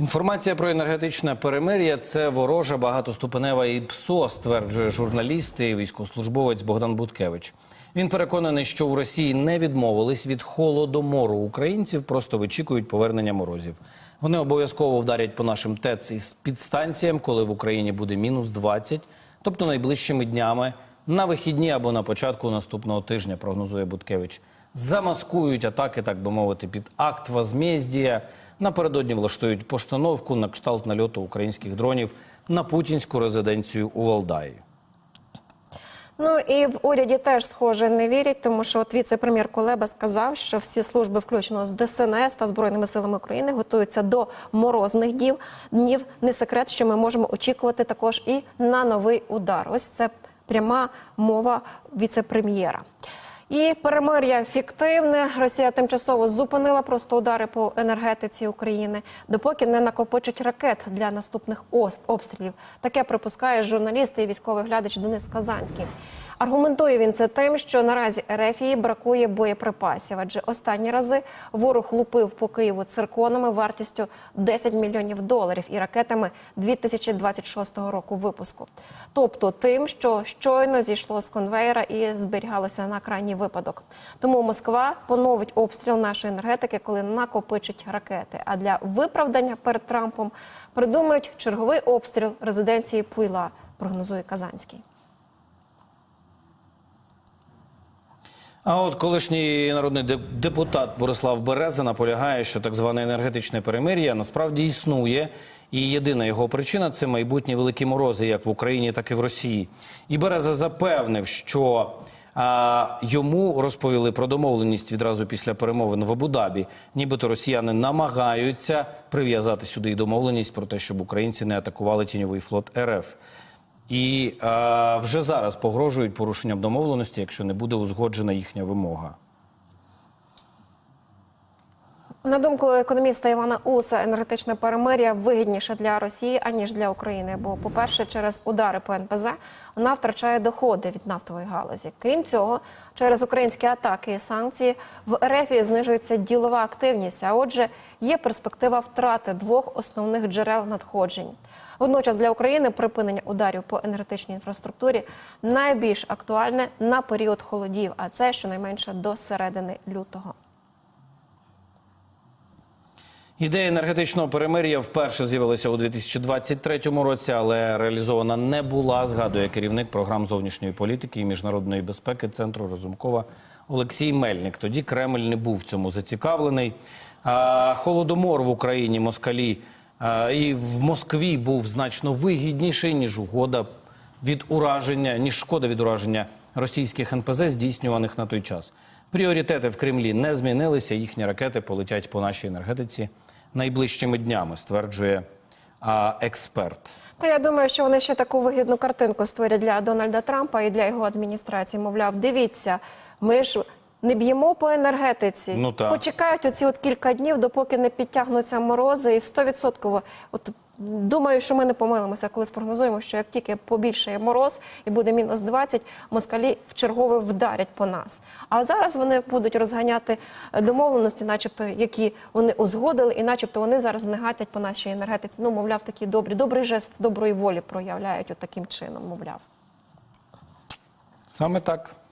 Інформація про енергетичне перемир'я це ворожа багатоступенева і ПСО, стверджує журналіст і військовослужбовець Богдан Буткевич. Він переконаний, що в Росії не відмовились від холодомору українців, просто вичікують повернення морозів. Вони обов'язково вдарять по нашим ТЕЦ із підстанціям, коли в Україні буде мінус 20, тобто найближчими днями на вихідні або на початку наступного тижня, прогнозує Буткевич. Замаскують атаки, так би мовити, під акт возмездія. Напередодні влаштують постановку на кшталт нальоту українських дронів на путінську резиденцію у Валдаї. Ну і в уряді теж схоже не вірять, тому що от віце-прем'єр Колеба сказав, що всі служби, включно з ДСНС та збройними силами України, готуються до морозних днів. Днів не секрет, що ми можемо очікувати також і на новий удар. Ось це пряма мова віце-прем'єра. І перемир'я фіктивне. Росія тимчасово зупинила просто удари по енергетиці України, допоки не накопичить ракет для наступних обстрілів. Таке припускає журналіст і військовий глядач Денис Казанський. Аргументує він це тим, що наразі РФії бракує боєприпасів, адже останні рази ворог лупив по Києву цирконами вартістю 10 мільйонів доларів і ракетами 2026 року випуску. Тобто тим, що щойно зійшло з конвейера і зберігалося на крайній випадок. Тому Москва поновить обстріл нашої енергетики, коли накопичить ракети. А для виправдання перед Трампом придумають черговий обстріл резиденції Пуйла, прогнозує Казанський. А от колишній народний депутат Борислав Береза наполягає, що так зване енергетичне перемир'я насправді існує, і єдина його причина це майбутні великі морози, як в Україні, так і в Росії. І Береза запевнив, що а, йому розповіли про домовленість відразу після перемовин в Абу-Дабі. Нібито росіяни намагаються прив'язати сюди і домовленість про те, щоб українці не атакували тіньовий флот РФ. І е, вже зараз погрожують порушенням домовленості, якщо не буде узгоджена їхня вимога. На думку економіста Івана Уса, енергетичне перемир'я вигідніше для Росії аніж для України. Бо, по-перше, через удари по НПЗ вона втрачає доходи від нафтової галузі. Крім цього, через українські атаки і санкції в РФ знижується ділова активність. А отже, є перспектива втрати двох основних джерел надходжень. Водночас для України припинення ударів по енергетичній інфраструктурі найбільш актуальне на період холодів, а це щонайменше до середини лютого. Ідея енергетичного перемир'я вперше з'явилася у 2023 році, але реалізована не була. Згадує керівник програм зовнішньої політики і міжнародної безпеки центру Розумкова Олексій Мельник. Тоді Кремль не був цьому зацікавлений. Холодомор в Україні москалі і в Москві був значно вигідніший ніж угода від ураження, ніж шкода від ураження російських НПЗ, здійснюваних на той час. Пріоритети в Кремлі не змінилися. Їхні ракети полетять по нашій енергетиці найближчими днями, стверджує а, експерт. Та я думаю, що вони ще таку вигідну картинку створять для Дональда Трампа і для його адміністрації. Мовляв, дивіться, ми ж не б'ємо по енергетиці. Ну, так. Почекають оці от кілька днів, допоки не підтягнуться морози, і 100% от думаю, що ми не помилимося, коли спрогнозуємо, що як тільки побільшає мороз і буде мінус 20, москалі в чергове вдарять по нас. А зараз вони будуть розганяти е, домовленості, начебто, які вони узгодили, і начебто вони зараз не гатять по нашій енергетиці. Ну, мовляв, такі добрі, добрий жест доброї волі проявляють от таким чином, мовляв. Саме так.